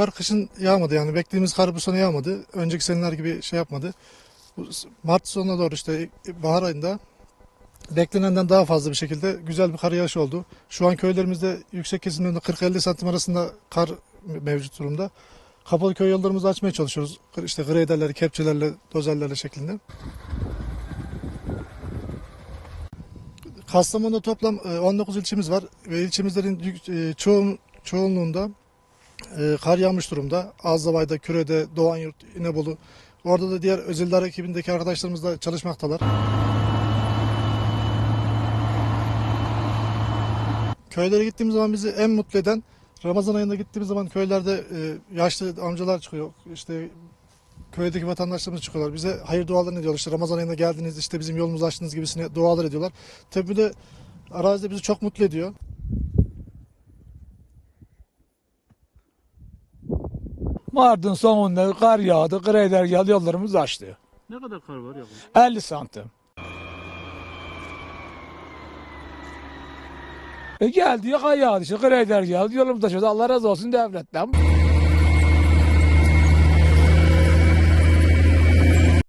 kar kışın yağmadı yani beklediğimiz kar bu sene yağmadı. Önceki seneler gibi şey yapmadı. Mart sonuna doğru işte bahar ayında beklenenden daha fazla bir şekilde güzel bir kar yağışı oldu. Şu an köylerimizde yüksek kesimlerinde 40-50 santim arasında kar mevcut durumda. Kapalı köy yollarımızı açmaya çalışıyoruz. İşte greyderleri, kepçelerle, dozerlerle şeklinde. Kastamonu'da toplam e, 19 ilçemiz var ve ilçemizlerin e, çoğun, çoğunluğunda e, kar yağmış durumda. Azdavay'da, Küre'de, Doğanyurt, İnebolu. Orada da diğer özel idare ekibindeki arkadaşlarımız da çalışmaktalar. Köylere gittiğimiz zaman bizi en mutlu eden Ramazan ayında gittiğimiz zaman köylerde e, yaşlı amcalar çıkıyor. İşte köydeki vatandaşlarımız çıkıyorlar. Bize hayır dualarını ediyorlar. İşte Ramazan ayında geldiniz işte bizim yolumuzu açtınız gibisine dualar ediyorlar. Tabii da arazide bizi çok mutlu ediyor. Mart'ın sonunda kar yağdı, greyder geldi, yollarımız açtı. Ne kadar kar var ya? 50 santim. E geldi, yaka yağdı işte, greyder geldi, yolumuz açıldı. Allah razı olsun devletten.